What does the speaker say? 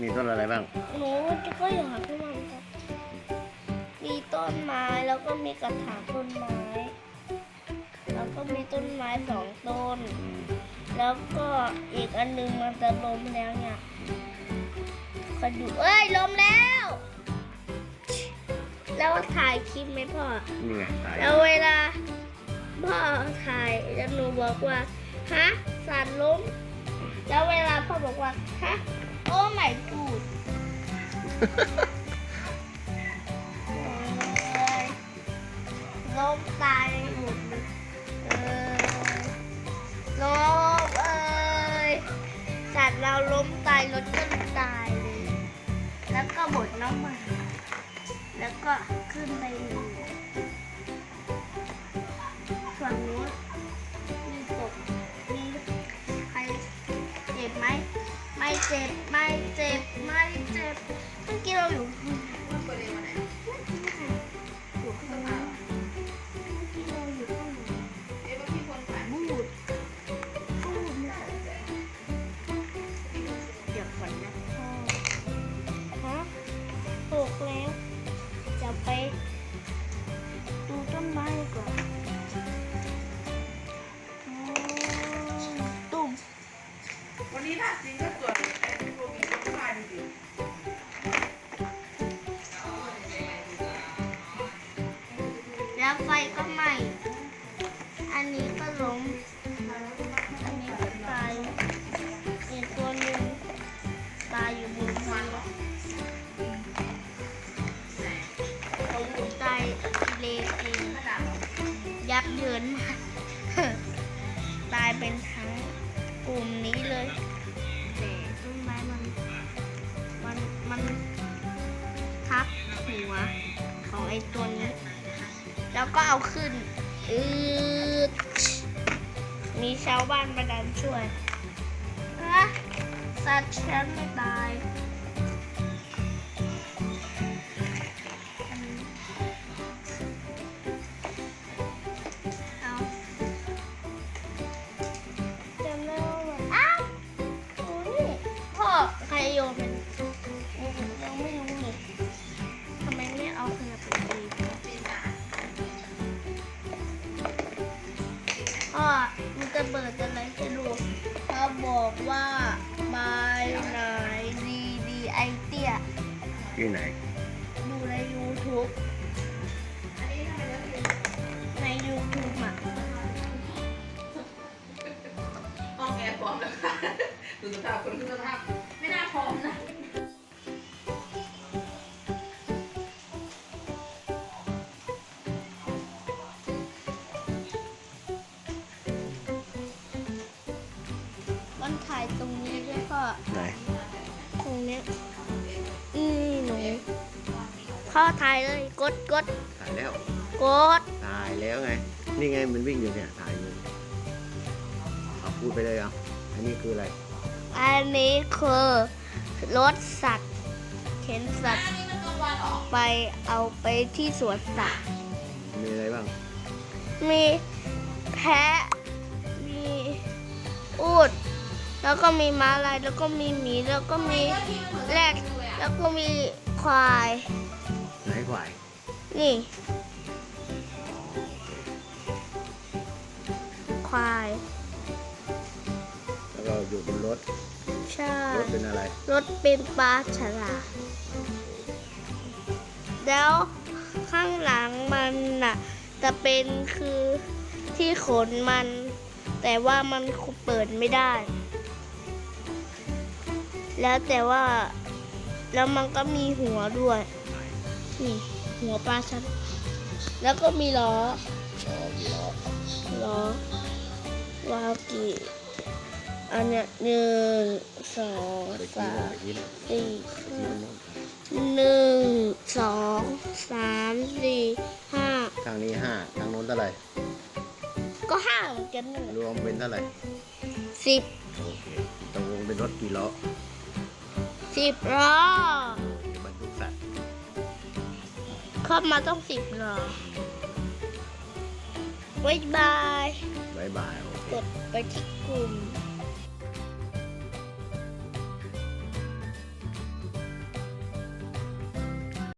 มีต้นอะไรบ้าง หนูก็อยากให้มันครับ มีต้นไม้แล้วก็มีกระถางต้นไม้ แล้วก็มีต้นไม้สองต้นอืมแล้วก็อีกอันหนึงมันจะล้มแล้วเนี่ยคอยดูเอ้ยล้มแล้ว แล้วถ่ายคลิปไหมพ่อ นี่ไงตายแล้วเวลาพ่อถ่ายแล้วหนูบอกว่าฮะสัตว์ล้ม แล้วเวลาพ่อบอกว่าฮะโอ้ไม่กูดล้มตายหมดเลยล้มเอ้ยสัตว์เราล้มตายรถก็ตายเลย แล้วก็บดน้ำมันแล้วก็ขึ้นไปอยู่ส่วนนู้ เจ็บไม่เจ็บไม่เจ็บเมื่อกี้เราอยู่ข้างอยู่ ไฟก็ไหม้อันนี้ก็ล้ม อันนี้ก็ตายอีกตัวหนึ่งตายอยู่บนฟ้าผมอยู่ใต้เลเองยับเยินมากตายเป็นทั้งกลุ่มนี้เลยต้นไม้มัน มัน มันทับหัวของไอ้ตัวนี้แล้ว ก็เอาขึ้นอืมีชาวบ้านประดันช่วยฮะสัตว์ฉันไม่ตายเอาจำได้ว่าอ้าวโอ้นี่พ่อใครโยนมัน มันจะเบิดอะไรจะดูเขาบอกว่าบายไหนดีดีไอเตี้ยที่ไหน ดูใน YouTube ใน YouTube อะๆห้องแอร์พร้อมแล้วค่ะดูสภาพคนดูสภาพไม่น่าพร้อมนะ เนี้ยอืมหนูพ่อถ่ายเลย กดกดถ่ายแล้ว กดถ่ายแล้วไง นี่ไงมันวิ่งอยู่เนี่ยถ่ายอยู่เอาพูดไปเลยเอาอันนี้คืออะไร อันนี้คือรถสัตว์เข็นสัตว์ไปเอาไปที่สวนสัตว์ มีอะไรบ้าง มีแพะ มีอูด แล้วก็มีม้าลายแล้วก็มีหมีแล้วก็มีแรดแล้วก็มีควาย ไหนควายนี่ ควาย แล้วก็อยู่บนรถ ใช่ รถเป็นอะไร รถเป็นปลาฉลามแล้วข้างหลังมันน่ะ จะเป็นคือที่ขนมัน แต่ว่ามันเปิดไม่ได้ แล้วแต่ว่าแล้วมันก็มีหัวด้วย นี่หัวปลาฉลามแล้วก็มีล้ออ๋อมีล้อล้อวากิอันเนี้ยหนึ่งสองไปสากินมไปกินสี่ไปกินห้ามันโน่นหนึ่งสองสามสี่ห้าทางนี้ห้าทางโน้นเท่าไหร่ ก็ห้าเหมือนกันนั่นแหละรวมเป็นเท่าไหร่สิบโอเคตกลงเป็นรถกี่ล้อ สิบล้อ บรรทุกสัตว์เข้ามาต้องสิบล้อบ๊ายบาย บายบายโอเค กดไปที่กลุ่ม